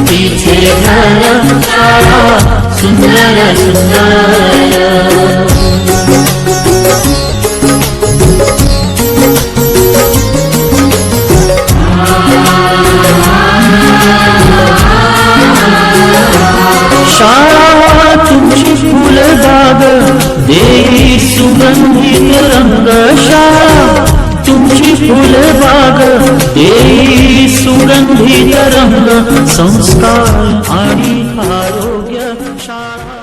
घर शाळा सुंदर सुंदर देवी सुगंधित रंग शाळा तुमची फुलबाग देवी संस्कार आणि आरोग्य शाळा